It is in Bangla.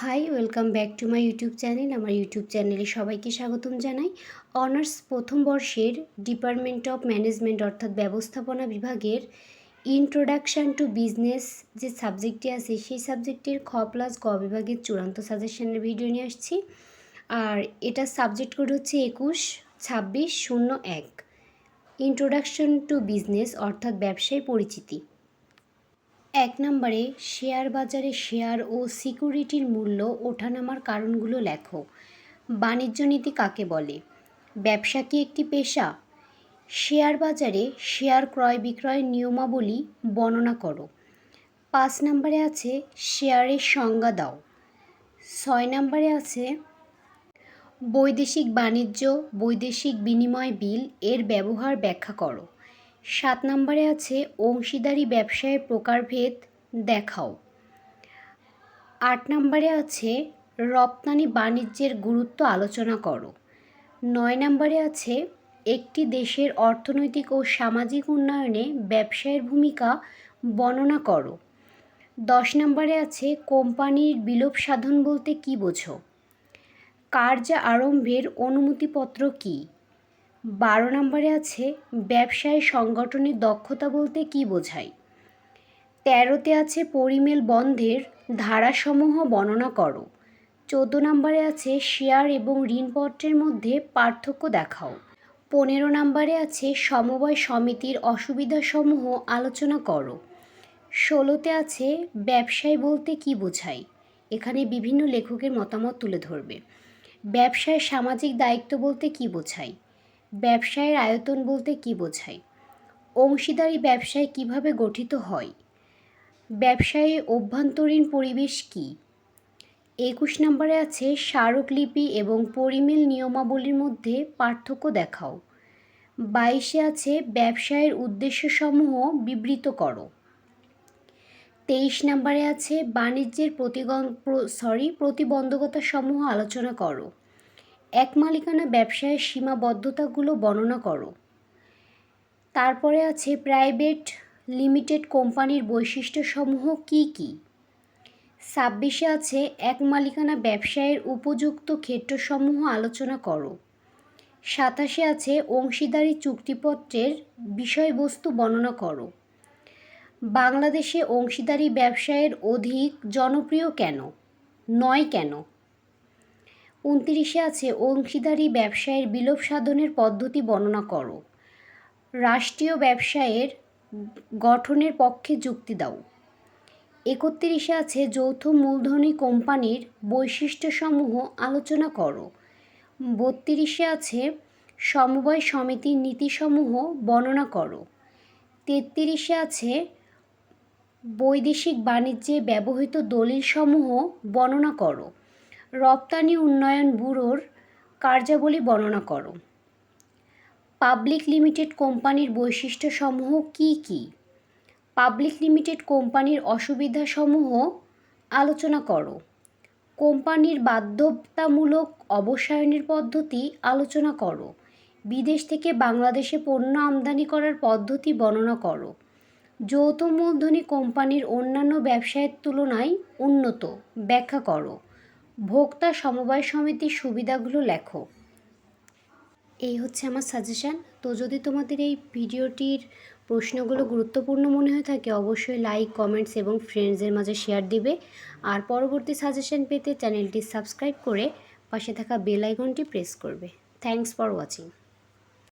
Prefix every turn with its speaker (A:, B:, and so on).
A: Hi welcome back to my YouTube channel আমার ইউটিউব চ্যানেলে সবাইকে স্বাগতম জানাই। অনার্স প্রথম বর্ষের ডিপার্টমেন্ট অফ ম্যানেজমেন্ট অর্থাৎ ব্যবস্থাপনা বিভাগের ইন্ট্রোডাকশান টু বিজনেস যে সাবজেক্টটি আছে, সেই সাবজেক্টের খ প্লাস গ বিভাগের চূড়ান্ত সাজেশনের ভিডিও নিয়ে আসছি। আর এটা সাবজেক্ট কোড হচ্ছে একুশ, ছাব্বিশ, শূন্য, এক। ইন্ট্রোডাকশন টু বিজনেস অর্থাৎ ব্যবসায় পরিচিতি। এক নম্বরে, শেয়ার বাজারে শেয়ার ও সিকিউরিটির মূল্য ওঠানামার কারণগুলো লেখো। বাণিজ্য নীতি কাকে বলে? ব্যবসা কি একটি পেশা? শেয়ার বাজারে শেয়ার ক্রয় বিক্রয়ের নিয়মাবলী বর্ণনা করো। পাঁচ নম্বরে আছে, শেয়ারের সংজ্ঞা দাও। ছয় নম্বরে আছে, বৈদেশিক বাণিজ্য, বৈদেশিক বিনিময় বিল এর ব্যবহার ব্যাখ্যা করো। সাত নম্বরে আছে অংশীদারি ব্যবসায়ের প্রকারভেদ দেখাও। আট নম্বরে আছে রপ্তানি বাণিজ্যের গুরুত্ব আলোচনা করো। নয় নম্বরে আছে একটি দেশের অর্থনৈতিক ও সামাজিক উন্নয়নে ব্যবসায়ের ভূমিকা বর্ণনা করো। দশ নম্বরে আছে কোম্পানির বিলোপ সাধন বলতে কী বোঝো? কার্য আরম্ভের অনুমতিপত্র কী? বারো নম্বরে আছে, ব্যবসায় সংগঠনের দক্ষতা বলতে কী বোঝায়? তেরোতে আছে, পরিমেল বন্ধের ধারাসমূহ বর্ণনা করো। চোদ্দ নম্বরে আছে, শেয়ার এবং ঋণপত্রের মধ্যে পার্থক্য দেখাও। পনেরো নম্বরে আছে, সমবায় সমিতির অসুবিধাসমূহ আলোচনা করো। ষোলোতে আছে, ব্যবসায় বলতে কী বোঝায়? এখানে বিভিন্ন লেখকের মতামত তুলে ধরবে। ব্যবসায় সামাজিক দায়িত্ব বলতে কী বোঝায়? ব্যবসায়ের আয়তন বলতে কী বোঝায়? অংশীদারি ব্যবসায় কীভাবে গঠিত হয়? ব্যবসায়ে অভ্যন্তরীণ পরিবেশ কী? একুশ নম্বরে আছে স্মারকলিপি এবং পরিমেল নিয়মাবলীর মধ্যে পার্থক্য দেখাও। বাইশে আছে ব্যবসায়ের উদ্দেশ্যসমূহ বিবৃত করো। তেইশ নম্বরে আছে বাণিজ্যের সরি প্রতিবন্ধকতা সমূহ আলোচনা করো। এক মালিকানা ব্যবসায়ের সীমাবদ্ধতাগুলো বর্ণনা করো। তারপরে আছে প্রাইভেট লিমিটেড কোম্পানির বৈশিষ্ট্যসমূহ কী কী? ছাব্বিশে আছে এক মালিকানা ব্যবসায়ের উপযুক্ত ক্ষেত্রসমূহ আলোচনা করো। সাতাশে আছে অংশীদারি চুক্তিপত্রের বিষয়বস্তু বর্ণনা করো। বাংলাদেশে অংশীদারি ব্যবসায়ের অধিক জনপ্রিয় কেন? নয় কেন? উনতিরিশে আছে, অংশীদারি ব্যবসায়ের বিলোপ সাধনের পদ্ধতি বর্ণনা করো। রাষ্ট্রীয় ব্যবসায়ের গঠনের পক্ষে যুক্তি দাও। একত্রিশে আছে, যৌথ মূলধনী কোম্পানির বৈশিষ্ট্যসমূহ আলোচনা করো। বত্রিশে আছে, সমবায় সমিতির নীতিসমূহ বর্ণনা করো। তেত্রিশে আছে, বৈদেশিক বাণিজ্যে ব্যবহৃত দলিলসমূহ বর্ণনা করো। রপ্তানি উন্নয়ন ব্যুরোর কার্যাবলী বর্ণনা করো। পাবলিক লিমিটেড কোম্পানির বৈশিষ্ট্যসমূহ কী কী? পাবলিক লিমিটেড কোম্পানির অসুবিধাসমূহ আলোচনা করো। কোম্পানির বাধ্যতামূলক অবসায়নের পদ্ধতি আলোচনা করো। বিদেশ থেকে বাংলাদেশে পণ্য আমদানি করার পদ্ধতি বর্ণনা করো। যৌথ মূলধনী কোম্পানির অন্যান্য ব্যবসায়ের তুলনায় উন্নত। ব্যাখ্যা করো। ভোক্তা সমবায় সমিতির সুবিধাগুলো লেখো। এই হচ্ছে আমার সাজেশান তো যদি তোমাদের এই ভিডিওটির প্রশ্নগুলো গুরুত্বপূর্ণ মনে হয়ে থাকে, অবশ্যই লাইক কমেন্টস এবং ফ্রেন্ডসদের মাঝে শেয়ার দিবে। আর পরবর্তী সাজেশান পেতে চ্যানেলটি সাবস্ক্রাইব করে পাশে থাকা বেল আইকনটি প্রেস করবে। Thanks for watching